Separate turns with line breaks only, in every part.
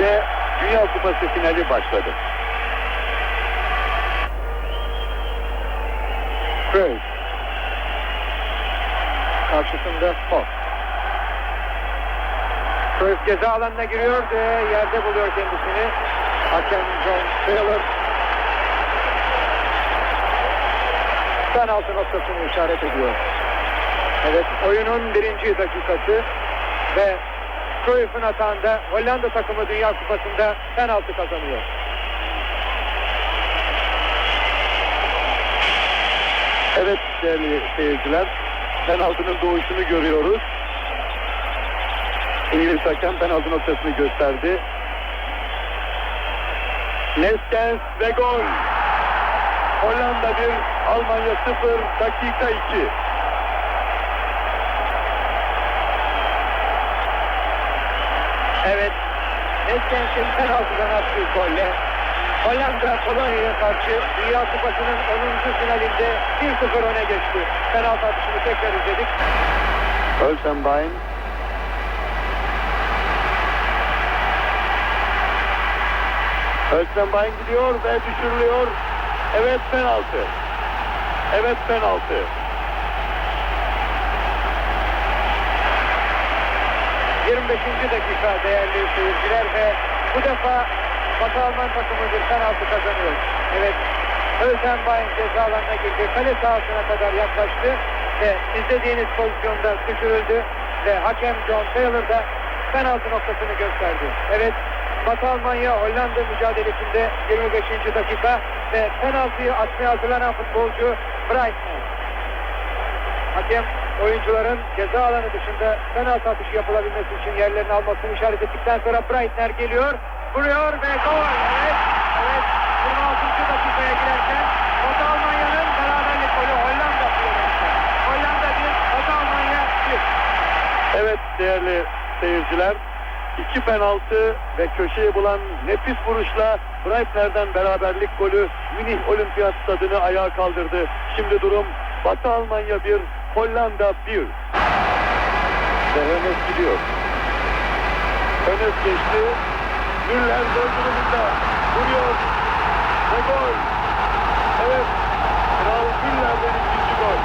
Ve Dünya Kupası finali başladı. Cruyff. Karşısında Fox. Cruyff ceza alanına giriyor ve yerde buluyor kendisini. Hakem John Taylor penaltı noktasını işaret ediyor. Evet, oyunun birinci dakikası ve Cruyff'un atağında Hollanda takımı Dünya Kupası'nda penaltı kazanıyor. Evet değerli seyirciler, penaltının doğuşunu görüyoruz. İngiliz hakem penaltı noktasını gösterdi. Neskens ve gol. Hollanda 1, Almanya 0, dakika 2. Evet, Neskens'in penaltıdan attığı golle Hollanda Polonya'ya karşı Dünya Kupası'nın 10. finalinde 1-0 öne geçti. Penaltı atışını tekrar izledik. Ölsenbein Ölsenbein gidiyor ve düşürülüyor. Evet penaltı. Evet penaltı. ...25. dakika değerli seyirciler ve bu defa Batı Alman takımı bir penaltı kazanıyor. Evet, Ölsenbein ceza alanına girdi. Kale sahasına kadar yaklaştı ve izlediğiniz pozisyonda düşürüldü ve hakem John Taylor da penaltı noktasını gösterdi. Evet, Batı Almanya Hollanda mücadelesinde 25. dakika ve penaltıyı atmaya hazırlanan futbolcu Breitner. Hakem oyuncuların ceza alanı dışında penaltı atışı yapılabilmesi için yerlerini almasını işaret ettikten sonra Breitner geliyor, vuruyor ve gol. Evet, evet. 26. dakikaya girerken Batı Almanya'nın beraberlik golü Hollanda Florensa. Hollanda 1, Batı Almanya 1. Evet değerli seyirciler, iki penaltı ve köşeyi bulan nefis vuruşla Breitner'den beraberlik golü Münih Olimpiyat Stadını ayağa kaldırdı. Şimdi durum Batı Almanya 1, Hollanda 1. Ve Hönes gidiyor. Hönes geçti. Müller durumunda. Vuruyor. Ve gol. Evet. Kral Müller'den ikinci gol.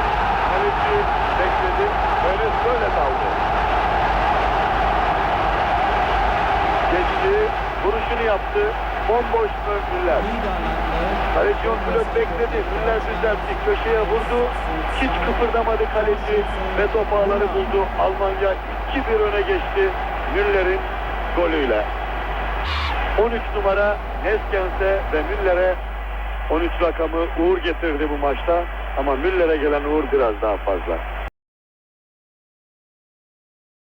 Kaleci bekledi. Hönes böyle kaldı. Geçti. Vuruşunu yaptı. Bomboş Müller. Kaleci Flöt bekledi. Müller düzeltti. Köşeye vurdu. Hiç kıpırdamadı kaleci ve top ağları buldu. Almanya 2-1 öne geçti. Müller'in golüyle. 13 numara Neskens'e ve Müller'e 13 rakamı uğur getirdi bu maçta. Ama Müller'e gelen uğur biraz daha fazla.